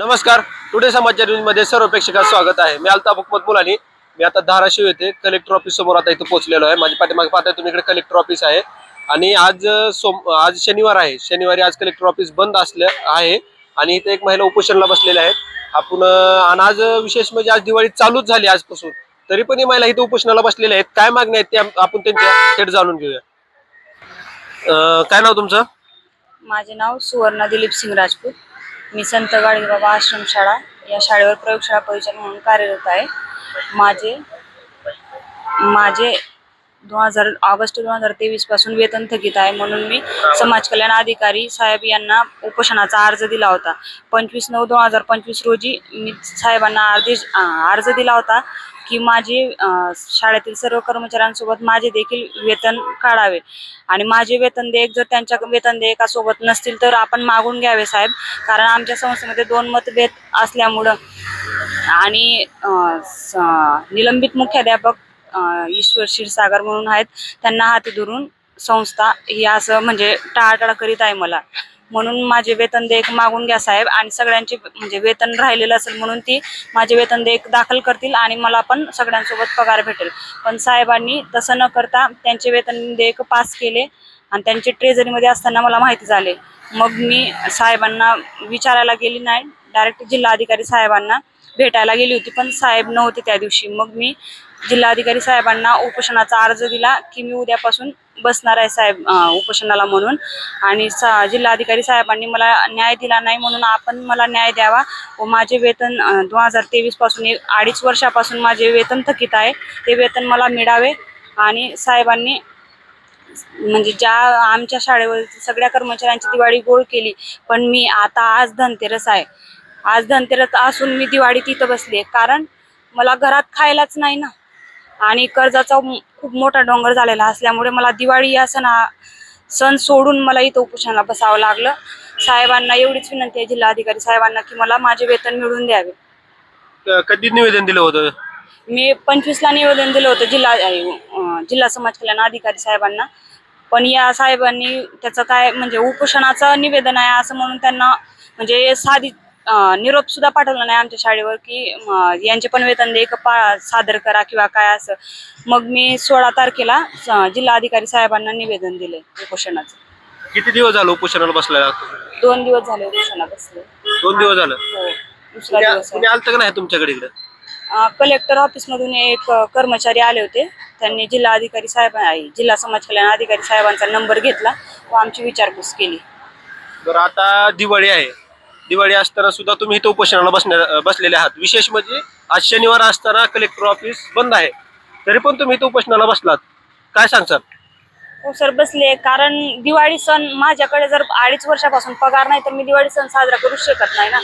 नमस्कार. टुडे समाचार न्यूजमध्ये सर्व प्रेक्षकांचं स्वागत आहे. मी अल्ताफ हुकमत मुलानी. मी आता धाराशिव येथे कलेक्टर ऑफिस समोर आता इथं पोहोचलेलो आहे. माझ्या पाठीमागे पाहताय तुम्ही इकडे कलेक्टर ऑफिस आहे. आणि आज सोम आज शनिवार आहे. शनिवारी आज कलेक्टर ऑफिस बंद असलं आहे. आणि इथे एक महिला उपोषणाला बसलेल्या आहेत. आपण आणि आज विशेष म्हणजे आज दिवाळी चालूच झाली आजपासून. तरी पण ही महिला इथे उपोषणाला बसलेल्या आहेत. काय मागण्या आहेत त्या आपण त्यांच्या थेट जाणून घेऊया. काय नाव तुमचं? माझे नाव सुवर्णा दिलीप सिंग राजपूत. मी संत गाडगेबाबा आश्रमशाळा या शाळेवर प्रयोगशाळा परिचारक म्हणून कार्यरत आहे. माझे माझे दोन हजार ऑगस्ट दोन हजार तेवीसपासून वेतन थकीत आहे म्हणून मी समाज कल्याण अधिकारी साहेब यांना उपोषणाचा अर्ज दिला होता. पंचवीस नऊ दोन हजार पंचवीस रोजी मी साहेबांना आदेश अर्ज दिला होता. की माझे शाळेतील सर्व कर्मचाऱ्यांसोबत माझे देखील वेतन काढावे. आणि माझे वेतन देयक जर त्यांच्या वेतन देयकासोबत नसतील तर आपण मागून घ्यावे साहेब. कारण आमच्या संस्थेमध्ये दोन मतभेद असल्यामुळं आणि निलंबित मुख्याध्यापक ईश्वर क्षीरसागर म्हणून आहेत त्यांना हाती धरून संस्था ही असं म्हणजे टाळाटाळ करीत आहे मला. म्हणून माझे वेतन देयक मागून घ्या साहेब. आणि सगळ्यांचे म्हणजे वेतन राहिलेलं असेल म्हणून ती माझे वेतन देयक दाखल करतील आणि मला पण सगळ्यांसोबत पगार भेटेल. पण साहेबांनी तसं न करता त्यांचे वेतन देयक पास केले आणि त्यांचे ट्रेझरीमध्ये असताना मला माहिती झाले. मग मी साहेबांना विचारायला गेली नाही. डायरेक्ट जिल्हाधिकारी साहेबांना भेटायला गेली होती पण साहेब नव्हते त्या दिवशी. मग मी जिल्हाधिकारी साहेबांना उपोषणाचा अर्ज दिला की मी उद्यापासून बसणार आहे साहेब उपोषणाला म्हणून. आणि सा जिल्हाधिकारी साहेबांनी मला न्याय दिला नाही म्हणून आपण मला न्याय द्यावा व माझे वेतन दोन हजार तेवीसपासून एक अडीच वर्षापासून माझे वेतन थकीत आहे. ते वेतन मला मिळावे आणि साहेबांनी म्हणजे ज्या आमच्या शाळेवर सगळ्या कर्मचाऱ्यांची दिवाळी गोळ केली पण मी आता आज धनतेरस आहे. आज धनतेरस असून मी दिवाळी तिथं बसली कारण मला घरात खायलाच नाही ना. आणि कर्जाचा खूप मोठा डोंगर झालेला असल्यामुळे मला दिवाळी या सण हा सण सोडून मला इथं उपोषणाला बसावं लागलं. साहेबांना एवढीच विनंती आहे जिल्हाधिकारी साहेबांना की मला माझे वेतन मिळवून द्यावे. क- कधी निवेदन दिलं होतं? मी पंचवीसला निवेदन दिलं होतं जिल्हा अं, जिल्हा समाज कल्याण अधिकारी साहेबांना. पण या साहेबांनी त्याचं काय म्हणजे उपोषणाचं निवेदन आहे असं म्हणून त्यांना म्हणजे साधी निरोप सुद्धा पाठवला नाही आमच्या शाळेवर की यांचे पण वेतन दे पा सादर करा किंवा काय असं. मग मी सोळा तारखेला स- जिल्हाधिकारी साहेबांना निवेदन दिले उपोषणाचं. किती दिवस झालं उपोषणाला बसलाय दोन दिवस झाले उपोषणा बसले. दोन दिवस झालं? हो दुसरा दिवस आहे. कुणी आलं का नाही तुमच्याकडे इकडे? अ, कलेक्टर ऑफिसमधून एक अ, कर्मचारी आले होते. त्यांनी जिल्हा अधिकारी साहेब आहे, जिल्हा समाज कल्याण अधिकारी साहेबांचा नंबर घेतला व आमची विचारपूस केली. बरं आता दिवाळी आहे. दिवाळी असताना सुद्धा तुम्ही इथं उपोषणाला बसणार बसलेले आहात. विशेष म्हणजे आज शनिवार असताना कलेक्टर ऑफिस बंद आहे. तरी पण तुम्ही इथं उपोषणाला बसलात. काय सांगसाल हो सर बसले. कारण दिवाळी सण माझ्याकडे जर अडीच वर्षापासून पगार नाही तर मी दिवाळी सण साजरा करू शकत नाही ना.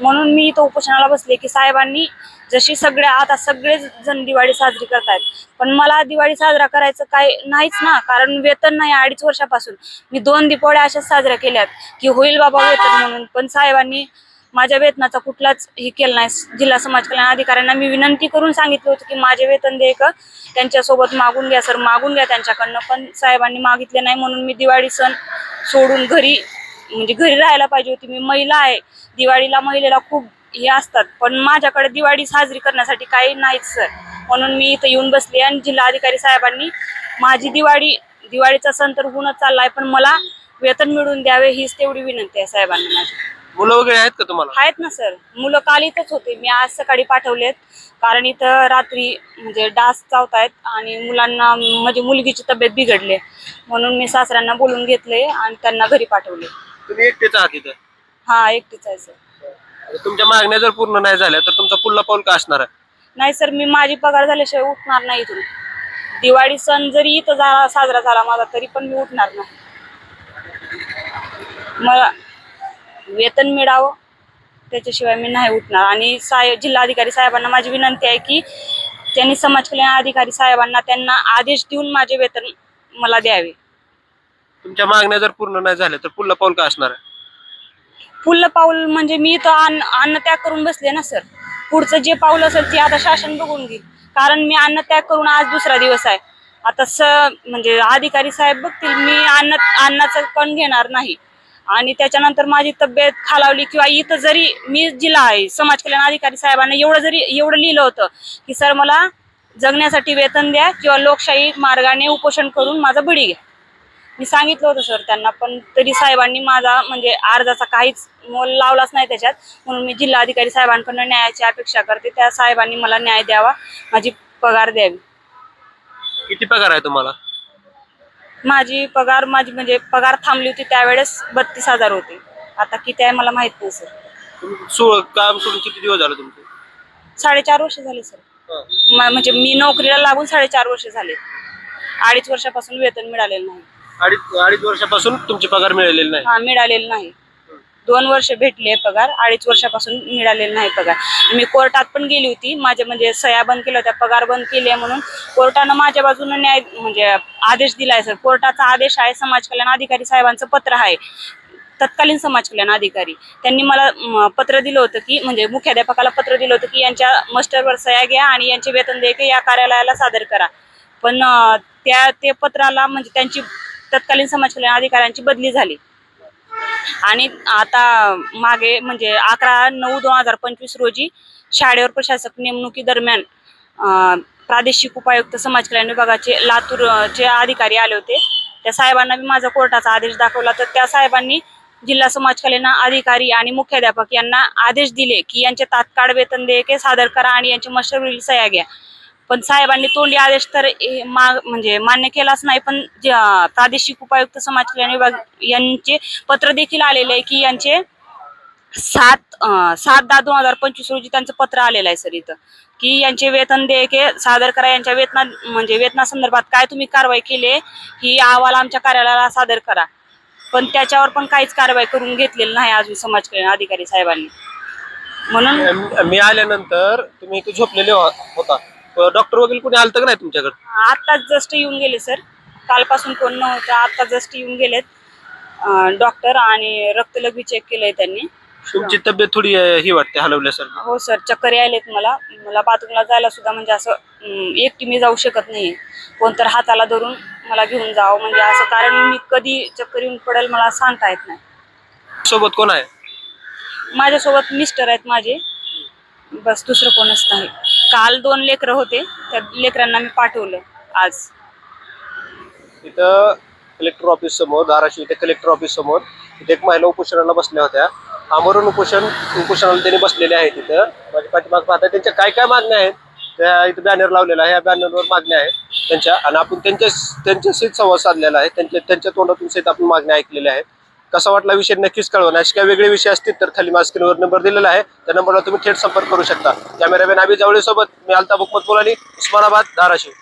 म्हणून मी इथं उपोषणाला बसले की साहेबांनी जशी सगळ्या आता सगळेच जण दिवाळी साजरी करतायत. पण मला दिवाळी साजरा करायचं काय नाहीच ना कारण वेतन नाही अडीच वर्षापासून. मी दोन दिपोळ्या अशाच साजऱ्या केल्यात की होईल बाबा वेतन म्हणून पण साहेबांनी माझ्या वेतनाचा कुठलाच हे केलं नाही. जिल्हा समाज कल्याण अधिकाऱ्यांना मी विनंती करून सांगितलं होतं की माझे वेतन दे त्यांच्यासोबत मागून घ्या सर मागून घ्या त्यांच्याकडनं पण साहेबांनी मागितले नाही म्हणून मी दिवाळी सण सोडून घरी म्हणजे घरी राहायला पाहिजे होती. मी महिला आहे. दिवाळीला महिलेला खूप हे असतात. पण माझ्याकडे दिवाळी साजरी करण्यासाठी काही नाहीच सर. म्हणून मी इथं येऊन बसले आणि जिल्हाधिकारी साहेबांनी माझी दिवाळी दिवाळीचा सण तर होऊनच चाललाय पण मला वेतन मिळवून द्यावे हीच तेवढी विनंती आहे साहेबांना माझी. मुलं वगैरे आहेत का तुम्हाला? आहेत ना सर. मुलं काल इथंच होते. मी आज सकाळी पाठवलेत. कारण इथं रात्री म्हणजे डास चावतायत आणि मुलांना म्हणजे मुलगीची तब्येत बिघडली आहे. म्हणून मी सासऱ्यांना बोलून घेतले आणि त्यांना घरी पाठवले. तुम्ही एकटेच आहात इथं? हा एकटीच आहे सर. तुमच्या मागण्या जर पूर्ण नाही झाल्या तर तुमचा पुढला पाऊल का असणार आहे? नाही सर मी माझी पगार झाल्याशिवाय उठणार नाही इथून. दिवाळी सण जरी इथं झाला साजरा झाला माझा तरी पण मी उठणार नाही. मला वेतन मिळावं त्याच्याशिवाय मी नाही उठणार. आणि साहेब जिल्हाधिकारी साहेबांना माझी विनंती आहे की त्यांनी समाज कल्याण अधिकारी साहेबांना त्यांना आदेश देऊन माझे वेतन मला द्यावे. तुमच्या मागण्या जर पूर्ण नाही झाल्या तर पुढला पाऊल का असणार आहे? पुढलं पाऊल म्हणजे मी तर अन्न अन्न त्याग करून बसले ना सर. पुढचं जे पाऊल असेल ते आता शासन बघून घेईल. कारण मी अन्न त्याग करून आज दुसरा दिवस आहे. आता स म्हणजे अधिकारी साहेब बघतील मी अन्न अन्नाचा कण घेणार नाही. आणि त्याच्यानंतर माझी तब्येत खालावली किंवा इथं जरी मी जिल्हा आहे समाज कल्याण अधिकारी साहेबांना एवढं जरी एवढं लिहिलं होतं की सर मला जगण्यासाठी वेतन द्या किंवा लोकशाही मार्गाने उपोषण करून माझा बळी घ्या. मी सांगितलं होतं सर त्यांना पण तरी साहेबांनी माझा म्हणजे अर्जाचा काहीच मोल लावलाच नाही त्याच्यात. म्हणून मी जिल्हाधिकारी साहेबांकडनं न्यायाची अपेक्षा करते. त्या साहेबांनी मला न्याय द्यावा माझी पगार द्यावी. किती पगार आहे तुम्हाला? माझी पगार माझी म्हणजे पगार थांबली होती त्यावेळेस बत्तीस हजार होते. आता किती आहे मला माहीत नाही सर सो- काम सोडून किती दिवस झाले तुमचे? साडेचार वर्ष झाले सर हा. म- म्हणजे मी नोकरीला लागून साडेचार वर्ष झाले. अडीच वर्षापासून वेतन मिळालेलं नाही. अडीच अडीच वर्षापासून तुमची पगार मिळालेली नाही. हा मिळालेलं नाही. दोन वर्ष भेटले पगार अडीच वर्षापासून मिळालेला नाही पगार. मी कोर्टात पण गेली होती माझ्या म्हणजे सह्या बंद केल्या होत्या पगार बंद केले म्हणून कोर्टानं माझ्या बाजूने न्याय म्हणजे आदेश दिलाय सर. कोर्टाचा आदेश आहे समाज कल्याण अधिकारी साहेबांचं पत्र आहे. तत्कालीन समाज कल्याण अधिकारी. त्यांनी मला म, पत्र दिलं होतं की म्हणजे मुख्याध्यापकाला पत्र दिलं होतं की यांच्या मस्टरवर सह्या घ्या आणि यांचे वेतन देयके या कार्यालयाला सादर करा. पण अं, त्या ते पत्राला म्हणजे त्यांची तत्कालीन समाज कल्याण अधिकाऱ्यांची बदली झाली. आणि आता मागे म्हणजे अकरा नऊ दोन हजार पंचवीस रोजी शाळेवर प्रशासक नेमणुकी दरम्यान प्रादेशिक उपायुक्त समाज कल्याण विभागाचे लातूरचे अधिकारी आले होते. त्या साहेबांना मी माझा कोर्टाचा आदेश दाखवला. तर त्या साहेबांनी जिल्हा समाज कल्याण अधिकारी आणि मुख्याध्यापक यांना आदेश दिले की यांचे तात्काळ वेतन देयके सादर करा आणि यांचे मशवरील सह्या घ्या. पण साहेबांनी तोंडी आदेश तर म्हणजे मान्य केलाच नाही पण जे, प्रादेशिक उपायुक्त समाज कल्याण विभाग यांचे पत्र देखील आलेले आहे की यांचे सात सात दहा दोन हजार पंचवीस रोजी त्यांचं पत्र आलेलं आहे सर इथं की यांचे वेतन देयके सादर करा यांच्या वेतना म्हणजे वेतनासंदर्भात काय तुम्ही कारवाई केली ही अहवाल आमच्या कार्यालयाला सादर करा. पण त्याच्यावर पण काहीच कारवाई करून घेतलेली नाही अजून समाज कल्याण अधिकारी साहेबांनी. म्हणून मी- आल्यानंतर तुम्ही इथे झोपलेले हो-, होता. डॉक्टर वगैरे कोणी आलं का नाही तुमच्याकडे? आत्ताच जस्ट येऊन गेले सर कालपासून कोण नव्हतं आता जस्ट येऊन गेलेत. डॉक्टर आणि रक्तलघवी चेक केलंय त्यांनी. तुमची तब्येत थोडी अं, ही वाटते हलवल्यासारखी हो सर चक्कर यायलेत मला. मला बाथरूमला जायला सुद्धा म्हणजे असं अं, एकटी मी जाऊ शकत नाही कोणतर हाताला धरून मला घेऊन जावं. म्हणजे असं कारण मी कधी चक्कर येऊन पडेल मला सांगता येत नाही. सोबत कोण आहे? माझ्यासोबत मिस्टर आहेत माझे. बस दुसरं कोणच नाही. काल दोन लेकरं होते त्या लेकरांना मी पाठवलं आज. इथं कलेक्टर ऑफिस समोर धाराशिव इथे कलेक्टर ऑफिस समोर इथे एक महिला उपोषणाला बसल्या होत्या. आमरण उपोषण उपोषणाला त्यांनी बसलेले आहेत तिथं माझ्या पाठीमाग पाहता त्यांच्या काय काय मागण्या आहेत त्या इथं बॅनर लावलेला आहे. या बॅनरवर मागण्या आहेत त्यांच्या. आणि आपण त्यांच्या त्यांच्याशीच संवाद साधलेला आहे. त्यांच्या त्यांच्या तोंडातून सहित आपण मागण्या ऐकलेल्या आहेत. कसा वाटला विषय नक्कीच कळवा. असे काही वेगळे विषय असतील तर खाली माझ्या नंबर दिलेला आहे. त्या नंबरला तुम्ही थेट संपर्क करू शकता. कॅमेरामॅन आबी जवळे सोबत मी अल्ताफ हुकमत बोलानी उस्मानाबाद धाराशिव.